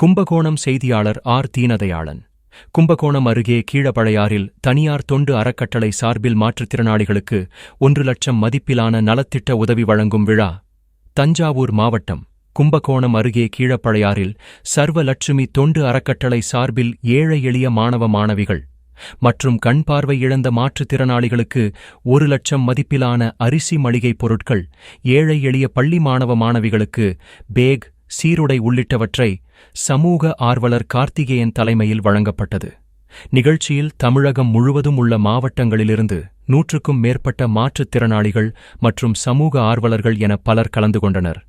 கும்பகோணம் செய்தியாளர் ஆர். தீனதயாளன். கும்பகோணம் அருகே கீழப்பழையாறில் தனியார் தொண்டு அறக்கட்டளை சார்பில் மாற்றுத்திறனாளிகளுக்கு ஒன்று லட்சம் மதிப்பிலான நலத்திட்ட உதவி வழங்கும் விழா தஞ்சாவூர் மாவட்டம் கும்பகோணம் அருகே கீழப்பழையாறில் சர்வலட்சுமி தொண்டு அறக்கட்டளை சார்பில் ஏழை எளிய மாணவ மாணவிகள் மற்றும் கண் பார்வை இழந்த மாற்றுத்திறனாளிகளுக்கு ஒரு லட்சம் மதிப்பிலான அரிசி மளிகைப் பொருட்கள் ஏழை எளிய பள்ளி மாணவ மாணவிகளுக்கு பேக் சீருடை உள்ளிட்டவற்றை சமூக ஆர்வலர் கார்த்திகேயன் தலைமையில் வழங்கப்பட்டது. நிகழ்ச்சியில் தமிழகம் முழுவதும் உள்ள மாவட்டங்களிலிருந்து நூற்றுக்கும் மேற்பட்ட மாற்றுத்திறனாளிகள் மற்றும் சமூக ஆர்வலர்கள் என பலர் கலந்து கொண்டனர்.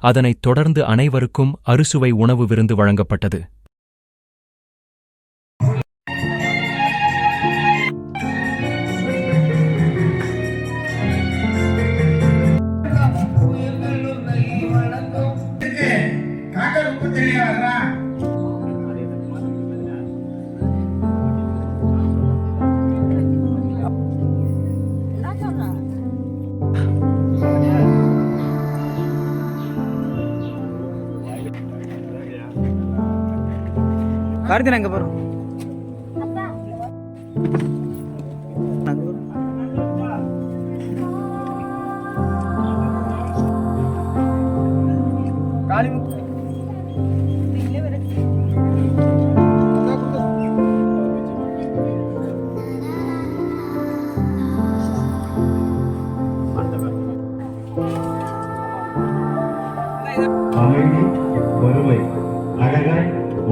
அதனைத் தொடர்ந்து அனைவருக்கும் அறுசுவை உணவு விருந்து வழங்கப்பட்டது. தெரியாதா கார்த்தினா எங்க போறோம். காளிமுத்து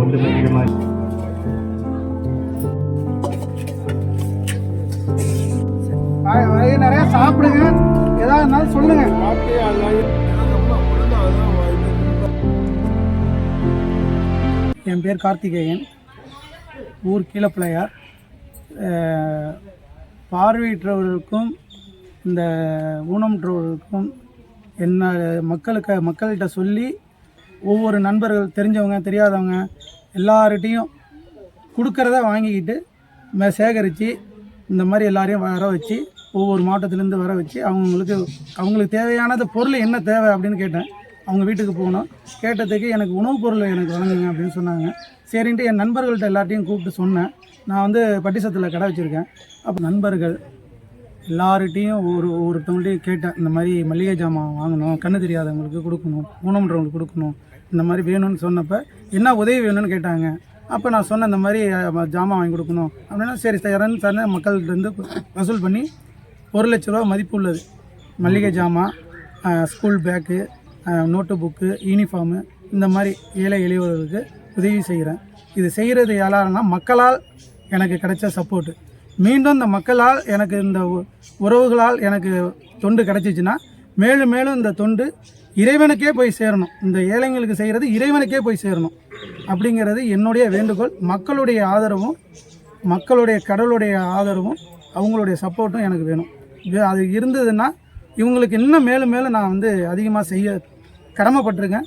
கொண்டு ஒன்றுமையுமாய் நிறைய சாப்பிடுங்க. ஏதா இருந்தாலும் சொல்லுங்க. என் பேர் கார்த்திகேயன். ஊர் கீழப்பிள்ளையார். பார்வையற்றவர்களுக்கும் இந்த ஊனமுற்றவர்களுக்கும் என்ன மக்களுக்கு மக்கள்கிட்ட சொல்லி ஒவ்வொரு நண்பர்கள் தெரிஞ்சவங்க தெரியாதவங்க எல்லார்கிட்டையும் கொடுக்கறத வாங்கிக்கிட்டு ம- சேகரித்து இந்த மாதிரி எல்லாரையும் வர வச்சு ஒவ்வொரு மாவட்டத்துலேருந்து வர வச்சு அவங்களுக்கு அவங்களுக்கு தேவையானது பொருள் என்ன தேவை அப்படின்னு கேட்டேன். அவங்க வீட்டுக்கு போனோம் கேட்டதுக்கு எனக்கு உணவுப் பொருள் எனக்கு வழங்குங்க அப்படின்னு சொன்னாங்க. சரின்ட்டு என் நண்பர்கள்ட்ட எல்லார்ட்டையும் கூப்பிட்டு சொன்னேன். நான் வந்து பட்டிசத்தில் கடை வச்சுருக்கேன். அப்போ நண்பர்கள் எல்லார்கிட்டையும் ஒரு ஒருத்தவங்கள்ட்டையும் கேட்டேன் இந்த மாதிரி மளிகை ஜாமான் வாங்கணும் கண்ணு தெரியாதவங்களுக்கு கொடுக்கணும் ஊனம்ன்றவங்களுக்கு கொடுக்கணும் இந்த மாதிரி வேணும்னு சொன்னப்போ என்ன உதவி வேணும்னு கேட்டாங்க. அப்போ நான் சொன்ன இந்த மாதிரி ஜாமான் வாங்கி கொடுக்கணும். அப்படின்னா சரி தரேன்னு சொன்ன மக்கள்கிட்டருந்து வசூல் பண்ணி ஒரு லட்ச ரூபா மதிப்பு உள்ளது. மளிகை ஜாமான் school bag notebook uniform இந்த மாதிரி ஏழை எளியவர்களுக்கு உதவி செய்கிறேன் இது செய்கிறது யாராருன்னா மக்களால் எனக்கு கிடைச்ச சப்போர்ட்டு மீண்டும் இந்த மக்களால் எனக்கு இந்த உ- உறவுகளால் எனக்கு தொண்டு கிடச்சிச்சின்னா மேலும் மேலும் இந்த தொண்டு இறைவனுக்கே போய் சேரணும். இந்த ஏழைங்களுக்கு செய்கிறது இறைவனுக்கே போய் சேரணும். அப்படிங்கிறது என்னுடைய வேண்டுகோள். மக்களுடைய ஆதரவும் மக்களுடைய கடவுளுடைய ஆதரவும் அவங்களுடைய சப்போர்ட்டும் எனக்கு வேணும். இது அது இருந்ததுன்னா இவங்களுக்கு இன்னும் மேலும் மேலும் நான் வந்து அதிகமாக செய்ய கடமைப்பட்டிருக்கேன்.